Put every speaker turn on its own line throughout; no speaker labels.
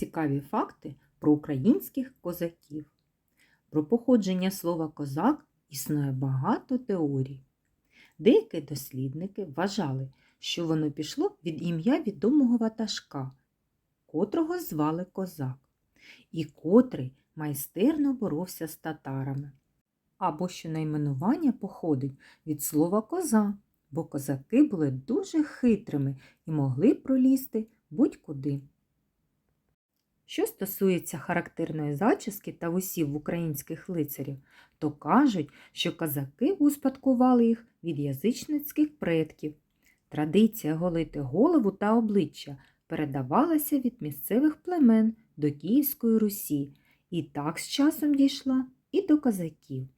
Цікаві факти про українських козаків. Про походження слова козак існує багато теорій. Деякі дослідники вважали, що воно пішло від ім'я відомого ватажка, котрого звали козак, і котрий майстерно боровся з татарами. Або що найменування походить від слова коза, бо козаки були дуже хитрими і могли пролізти будь-куди. Що стосується характерної зачіски та вусів в українських лицарів, то кажуть, що козаки успадкували їх від язичницьких предків. Традиція голити голову та обличчя передавалася від місцевих племен до Київської Русі і так з часом дійшла і до козаків.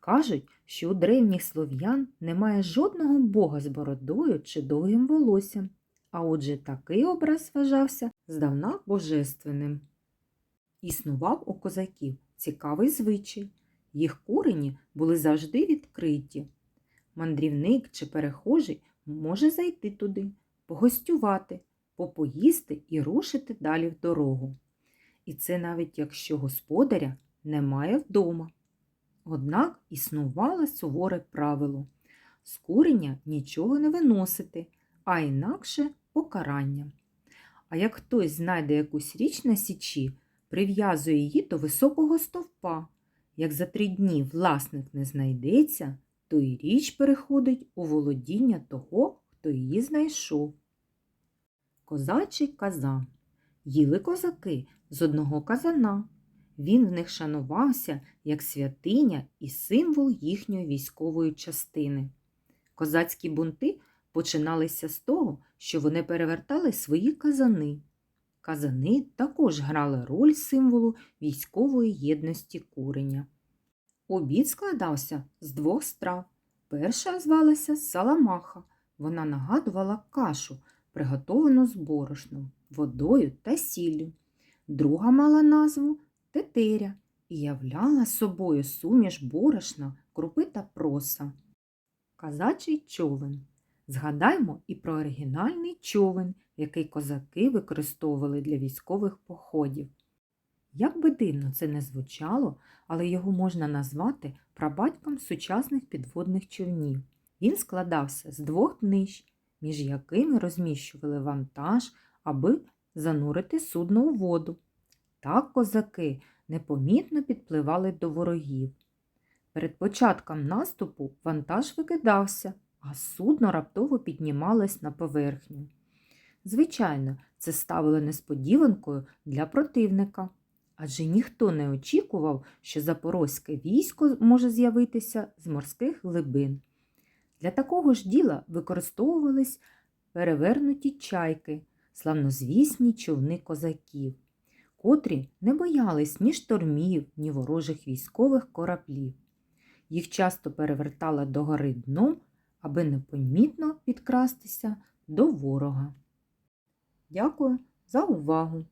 Кажуть, що у древніх слов'ян немає жодного бога з бородою чи довгим волоссям, а отже такий образ вважався здавна божественним. Існував у козаків цікавий звичай. Їх курені були завжди відкриті. Мандрівник чи перехожий може зайти туди, погостювати, попоїсти і рушити далі в дорогу. І це навіть якщо господаря немає вдома. Однак існувало суворе правило з курення нічого не виносити, а інакше покарання. А як хтось знайде якусь річ на січі, прив'язує її до високого стовпа. Як за три дні власник не знайдеться, то і річ переходить у володіння того, хто її знайшов. Козачий казан. Їли козаки з одного казана. Він в них шанувався як святиня і символ їхньої військової частини. Козацькі бунти починалися з того, що вони перевертали свої казани. Казани також грали роль символу військової єдності куреня. Обід складався з двох страв. Перша звалася Саламаха. Вона нагадувала кашу, приготовану з борошном, водою та сіллю. Друга мала назву тетеря і являла собою суміш борошна, крупи та проса. Казачий човен. Згадаймо і про оригінальний човен, який козаки використовували для військових походів. Як би дивно це не звучало, але його можна назвати прабатьком сучасних підводних човнів. Він складався з двох днищ, між якими розміщували вантаж, аби занурити судно у воду. Так козаки непомітно підпливали до ворогів. Перед початком наступу вантаж викидався, а судно раптово піднімалось на поверхню. Звичайно, це ставило несподіванкою для противника, адже ніхто не очікував, що запорозьке військо може з'явитися з морських глибин. Для такого ж діла використовувались перевернуті чайки, славнозвісні човни козаків, котрі не боялись ні штормів, ні ворожих військових кораблів. Їх часто перевертали догори дном, аби непомітно підкрастися до ворога. Дякую за увагу!